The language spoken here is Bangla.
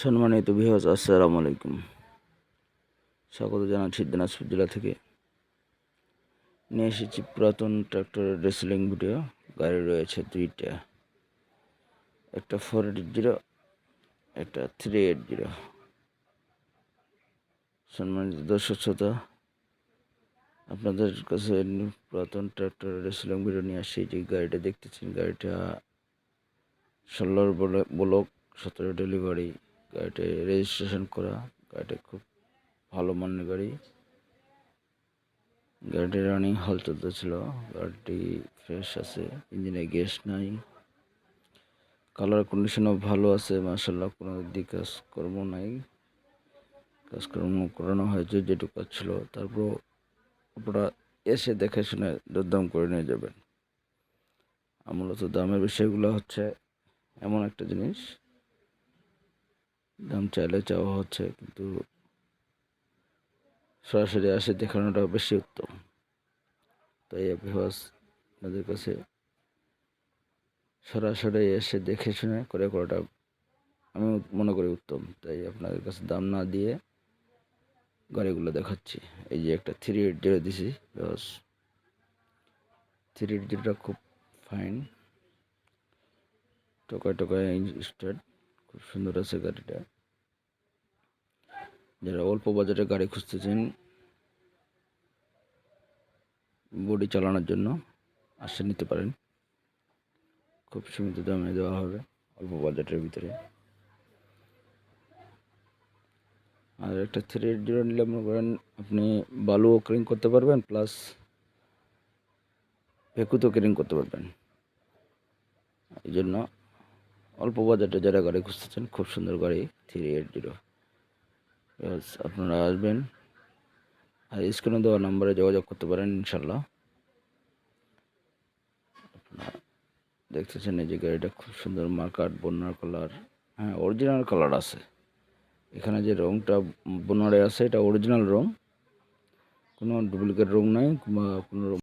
সম্মানিত বিহাজ আসসালামু আলাইকুম। স্বাগত জানাচ্ছি দিনাজপুর জেলা থেকে। নিয়ে এসেছি পুরাতন ট্রাক্টরের রেসলিং ভিডিও। গাড়ি রয়েছে দুইটা। একটা ফোর এইট জিরো একটা থ্রি এইট জিরো সম্মানিত দর্শক, শ্রোতা, আপনাদের কাছে পুরাতন ট্রাক্টরের রেসলিং ভিডিও নিয়ে আসছি। যে গাড়িটা দেখতেছেন, গাড়িটা ষোলোর ব্লক, সতেরো ডেলিভারি গাড়িটা রেজিস্ট্রেশন করা, গাড়িটা খুব ভালো মানের গাড়ি। গাড়িটি রানিং হল চলতেছিল গাড়িটি ফ্রেশ আছে ইঞ্জিনে গ্যাস নাই। কালার কন্ডিশনও ভালো আছে মার্শাল্লাহ কোনো দিক কাজকর্ম নাই। কাজকর্ম করানো হয়েছে, যেটুকু কাজ ছিল তারপর আপনারা এসে দেখে শুনে দরদাম করে নিয়ে যাবেন। মূলত দামের বিষয়গুলো হচ্ছে এমন একটা জিনিস দাম চাইলে চাওয়া হচ্ছে, কিন্তু সরাসরি আসে দেখানোটা বেশি উত্তম। তাই অভিবাস আপনাদের কাছে সরাসরি এসে দেখে শুনে করে করাটা আমি মনে করি উত্তম। তাই আপনাদের কাছে দাম না দিয়ে গাড়িগুলো দেখাচ্ছি। এই যে একটা থ্রি এইট জিরো দিছি বাস থ্রি এইট জিরোটা খুব ফাইন টোকায় টোকায় স্টার্ট খুব সুন্দর আছে গাড়িটা। যারা অল্প বাজারে গাড়ি খুঁজতেছেন, বডি চালানোর জন্য আসে নিতে পারেন। খুব সীমিত দামে দেওয়া হবে অল্প বাজেটের ভিতরে। আর একটা থ্রি জিরো নিলে মনে করেন আপনি বালুও ক্রিং করতে পারবেন প্লাস ভেকুতো ক্রিং করতে পারবেন। এই জন্য অল্প বাজেটে যারা গাড়ি খুঁজতেছেন, খুব সুন্দর গাড়ি থ্রি এইট জিরো আপনারা আসবেন আর স্ক্রিনে দেওয়া নাম্বারে যোগাযোগ করতে পারেন ইনশাল্লাহ আপনারা দেখতেছেন এই যে গাড়িটা খুব সুন্দর মার্কাট বন্যার কালার হ্যাঁ অরিজিনাল কালার আছে। এখানে যে রংটা বন্যারে আছে, এটা অরিজিনাল রং। কোনো ডুপ্লিকেট রং নাই, বা কোনো